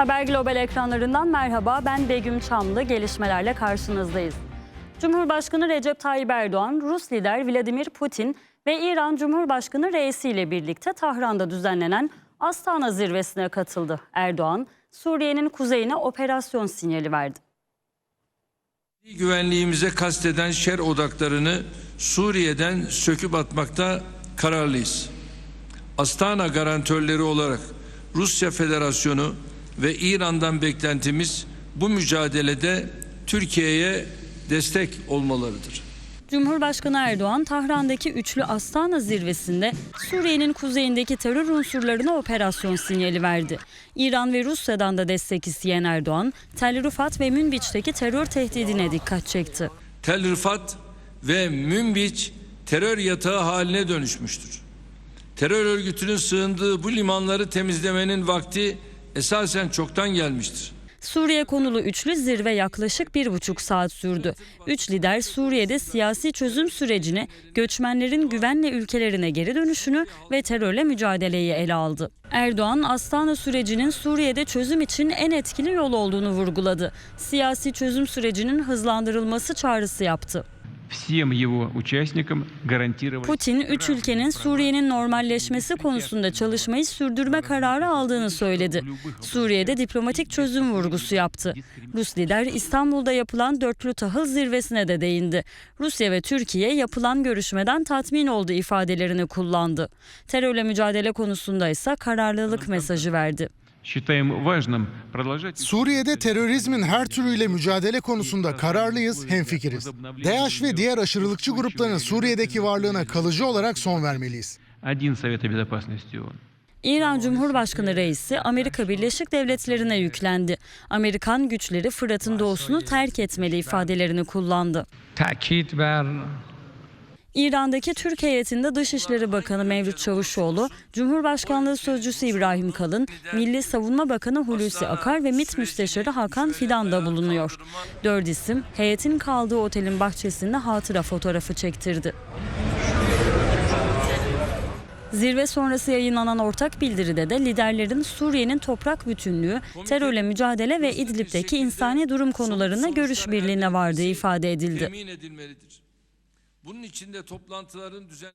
Haber Global ekranlarından merhaba. Ben Begüm Çamlı. Gelişmelerle karşınızdayız. Cumhurbaşkanı Recep Tayyip Erdoğan, Rus lider Vladimir Putin ve İran Cumhurbaşkanı Reisi ile birlikte Tahran'da düzenlenen Astana zirvesine katıldı. Erdoğan, Suriye'nin kuzeyine operasyon sinyali verdi. Güvenliğimize kasteden şer odaklarını Suriye'den söküp atmakta kararlıyız. Astana garantörleri olarak Rusya Federasyonu ve İran'dan beklentimiz bu mücadelede Türkiye'ye destek olmalarıdır. Cumhurbaşkanı Erdoğan, Tahran'daki üçlü Astana zirvesinde Suriye'nin kuzeyindeki terör unsurlarına operasyon sinyali verdi. İran ve Rusya'dan da destek isteyen Erdoğan, Tel Rifat ve Münbiç'teki terör tehdidine dikkat çekti. Tel Rifat ve Münbiç terör yatağı haline dönüşmüştür. Terör örgütünün sığındığı bu limanları temizlemenin vakti esasen çoktan gelmiştir. Suriye konulu üçlü zirve yaklaşık bir buçuk saat sürdü. Üç lider Suriye'de siyasi çözüm sürecini, göçmenlerin güvenle ülkelerine geri dönüşünü ve terörle mücadeleyi ele aldı. Erdoğan, Astana sürecinin Suriye'de çözüm için en etkili yol olduğunu vurguladı. Siyasi çözüm sürecinin hızlandırılması çağrısı yaptı. Putin, üç ülkenin Suriye'nin normalleşmesi konusunda çalışmayı sürdürme kararı aldığını söyledi. Suriye'de diplomatik çözüm vurgusu yaptı. Rus lider İstanbul'da yapılan dörtlü tahıl zirvesine de değindi. Rusya ve Türkiye yapılan görüşmeden tatmin oldu ifadelerini kullandı. Terörle mücadele konusunda ise kararlılık mesajı verdi. Suriye'de terörizmin her türüyle mücadele konusunda kararlıyız, hemfikiriz. DAEŞ ve diğer aşırılıkçı grupların Suriye'deki varlığına kalıcı olarak son vermeliyiz. İran Cumhurbaşkanı Reisi Amerika Birleşik Devletleri'ne yüklendi. Amerikan güçleri Fırat'ın doğusunu terk etmeli ifadelerini kullandı. Takit ver İran'daki Türk heyetinde Dışişleri Bakanı Mevlüt Çavuşoğlu, Cumhurbaşkanlığı Sözcüsü İbrahim Kalın, Milli Savunma Bakanı Hulusi Akar ve MİT Müsteşarı Hakan Fidan da bulunuyor. Dört isim heyetin kaldığı otelin bahçesinde hatıra fotoğrafı çektirdi. Zirve sonrası yayınlanan ortak bildiride de liderlerin Suriye'nin toprak bütünlüğü, terörle mücadele ve İdlib'deki insani durum konularına görüş birliğine vardığı ifade edildi. Bunun için de toplantıların düzen